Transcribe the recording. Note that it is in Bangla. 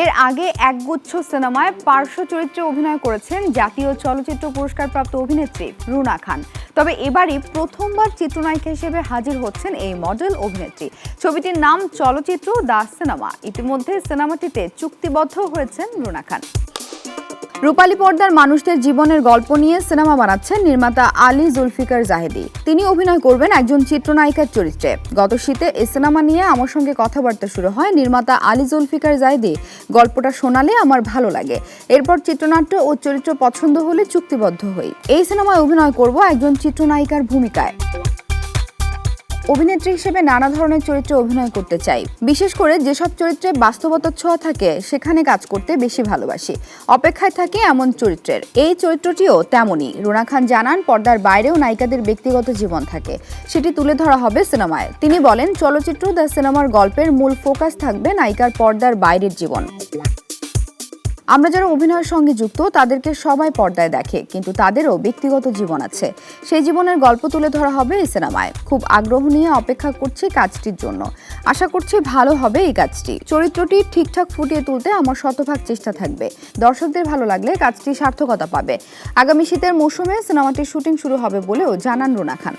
এর আগে একগুচ্ছ সিনেমায় পার্শ্ব চরিত্রে অভিনয় করেছেন জাতীয় চলচ্চিত্র পুরস্কারপ্রাপ্ত অভিনেত্রী রুনা খান। তবে এবারই প্রথমবার চিত্রনায়িকা হিসেবে হাজির হচ্ছেন এই মডেল অভিনেত্রী। ছবিটির নাম চলচ্চিত্র দা সিনেমা। ইতিমধ্যে সিনেমাটিতে চুক্তিবদ্ধ হয়েছেন রুনা খান। রূপালী পর্দার মানুষদের জীবনের গল্প নিয়ে সিনেমা বানাচ্ছেন নির্মাতা আলী জুলফিকার জাহেদি। তিনি অভিনয় করবেন একজন চিত্রনায়িকার চরিত্রে। গত শীতে এই সিনেমা নিয়ে আমার সঙ্গে কথাবার্তা শুরু হয় নির্মাতা আলী জুলফিকার জাহেদি। গল্পটা শোনালে আমার ভালো লাগে। এরপর চিত্রনাট্য ও চরিত্র পছন্দ হলে চুক্তিবদ্ধ হই। এই সিনেমায় অভিনয় করব একজন চিত্রনায়িকার ভূমিকায়। অভিনেত্রী হিসেবে নানা ধরনের চরিত্রে অভিনয় করতে চাই। বিশেষ করে যেসব চরিত্রে বাস্তবতার ছোঁয়া থাকে, সেখানে কাজ করতে বেশি ভালোবাসি। অপেক্ষায় থাকে এমন চরিত্রের। এই চরিত্রটিও তেমনই। রুনা খান জানান, পর্দার বাইরেও নায়িকাদের ব্যক্তিগত জীবন থাকে। সেটি তুলে ধরা হবে সিনেমায়। তিনি বলেন, চলচ্চিত্র দ্য সিনেমার গল্পের মূল ফোকাস থাকবে নায়িকার পর্দার বাইরের জীবন। আমরা যারা অভিনয়ের সঙ্গে যুক্ত, তাদেরকে সবাই পর্দায় দেখে, কিন্তু তাদেরও ব্যক্তিগত জীবন আছে। সেই জীবনের গল্প তুলে ধরা হবে এই সিনেমায়। খুব আগ্রহ নিয়ে অপেক্ষা করছি কাজটির জন্য। আশা করছি ভালো হবে এই কাজটি। চরিত্রটি ঠিকঠাক ফুটিয়ে তুলতে আমার শতভাগ চেষ্টা থাকবে। দর্শকদের ভালো লাগলে কাজটি সার্থকতা পাবে। আগামী শীতের মৌসুমে সিনেমাটির শুটিং শুরু হবে বলেও জানান রুনা খান।